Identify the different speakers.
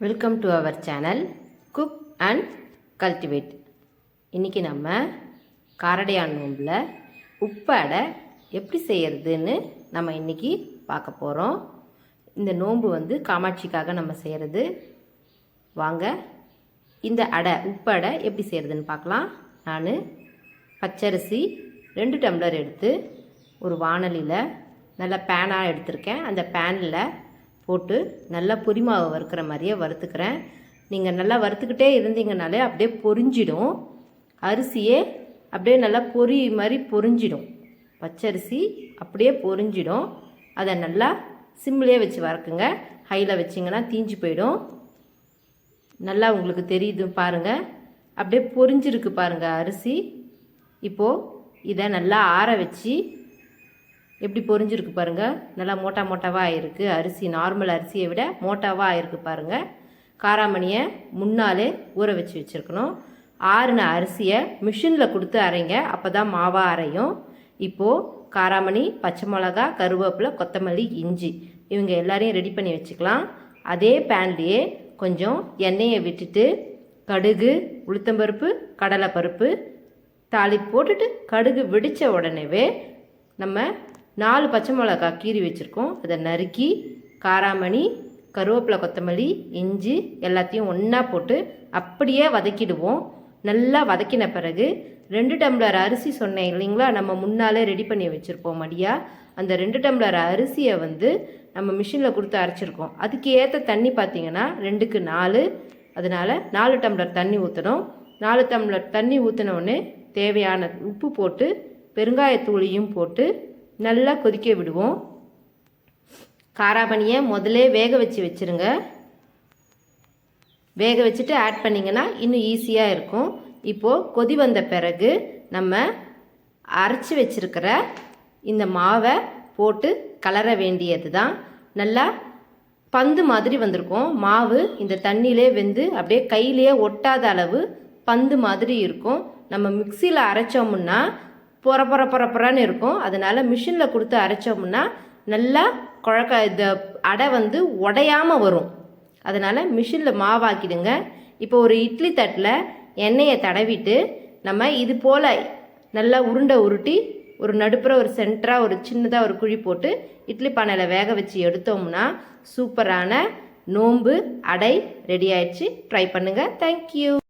Speaker 1: Welcome to our channel cook and cultivate இன்றைக்கி நம்ம காரடையான் நோம்பில் உப்பு அடை எப்படி செய்கிறதுன்னு நம்ம இன்றைக்கி பார்க்க போகிறோம் இந்த நோன்பு வந்து காமாட்சிக்காக நம்ம செய்கிறது வாங்க இந்த அடை உப்பு அடை எப்படி செய்கிறதுன்னு பார்க்கலாம். நான் பச்சரிசி ரெண்டு டம்ளர் எடுத்து ஒரு வாணலியில் நல்ல பேனாக எடுத்திருக்கேன். அந்த பேனில் போட்டு நல்லா பொரிமாவை வறுக்கிற மாதிரியே வறுத்துக்கிறேன். நீங்கள் நல்லா வறுத்துக்கிட்டே இருந்தீங்கனாலே அப்படியே பொரிஞ்சிடும். அரிசியே அப்படியே நல்லா பொரி மாதிரி பொரிஞ்சிடும். பச்சரிசி அப்படியே பொரிஞ்சிடும். அதை நல்லா சிம்லேயே வச்சு வறுக்குங்க. ஹையில் வச்சிங்கன்னா தீஞ்சு போயிடும். நல்லா உங்களுக்கு தெரியுது பாருங்கள் அப்படியே பொரிஞ்சிருக்கு பாருங்கள் அரிசி. இப்போது இதை நல்லா ஆற வச்சு எப்படி பொரிஞ்சிருக்கு பாருங்கள் நல்லா மோட்டா மோட்டாவாக ஆயிருக்கு அரிசி நார்மல் அரிசியை விட மோட்டாவாக ஆயிருக்கு பாருங்கள் காராமணியை முன்னாலே ஊற வச்சு வச்சுருக்கணும். ஆறுன அரிசியை மிஷினில் கொடுத்து அரைங்க. அப்போ தான் மாவாக அரையும். இப்போது காராமணி பச்சை மிளகா கருவேப்பிலை கொத்தமல்லி இஞ்சி இவங்க எல்லாரையும் ரெடி பண்ணி வச்சுக்கலாம். அதே பேன்லேயே கொஞ்சம் எண்ணெயை விட்டுட்டு கடுகு உளுத்தம்பருப்பு கடலைப்பருப்பு தாளி போட்டுட்டு கடுகு வெடித்த உடனேவே நம்ம நாலு பச்சை மிளகா கீறி வச்சுருக்கோம். அதை நறுக்கி காராமணி கருவேப்பிலை கொத்தமல்லி இஞ்சி எல்லாத்தையும் ஒன்றா போட்டு அப்படியே வதக்கிடுவோம். நல்லா வதக்கின பிறகு ரெண்டு டம்ளர் அரிசி சொன்னேன் இல்லைங்களா? நம்ம முன்னாலே ரெடி பண்ணி வச்சுருப்போம் மடியா. அந்த ரெண்டு டம்ளர் அரிசியை வந்து நம்ம மிஷினில் கொடுத்து அரைச்சிருக்கோம். அதுக்கு ஏற்ற தண்ணி பார்த்தீங்கன்னா ரெண்டுக்கு நாலு. அதனால் நாலு டம்ளர் தண்ணி ஊற்றணும் நாலு டம்ளர் தண்ணி ஊற்றினோடனே தேவையான உப்பு போட்டு பெருங்காயத்தூளியும் போட்டு நல்லா கொதிக்க விடுவோம். காராபணியை முதலே வேக வச்சு வச்சுருங்க. வேக வச்சுட்டு ஆட் பண்ணிங்கன்னா இன்னும் ஈஸியாக இருக்கும். இப்போது கொதி வந்த பிறகு நம்ம அரைச்சி வச்சுருக்கிற இந்த மாவை போட்டு கலர வேண்டியது தான் நல்லா பந்து மாதிரி வந்திருக்கும். மாவு இந்த தண்ணியிலே வெந்து அப்படியே கையிலேயே ஒட்டாத அளவு பந்து மாதிரி இருக்கும். நம்ம மிக்சியில் அரைச்சோம்னா பொற பொற பொற பொறன்னு இருக்கும். அதனால் மிஷினில் கொடுத்து அரைச்சோம்னா நல்லா குழக்க இந்த அடை வந்து உடையாமல் வரும். அதனால் மிஷினில் மாவாக்கிடுங்க. இப்போ ஒரு இட்லி தட்டில் எண்ணெயை தடவிட்டு நம்ம இது போல் நல்லா உருண்டை உருட்டி ஒரு நடுப்புற ஒரு சென்டராக ஒரு சின்னதாக ஒரு குழி போட்டு இட்லி பானையில் வேக வச்சு எடுத்தோம்னா சூப்பரான நோம்பு அடை ரெடி ஆயிடுச்சு. ட்ரை பண்ணுங்கள் தேங்க்யூ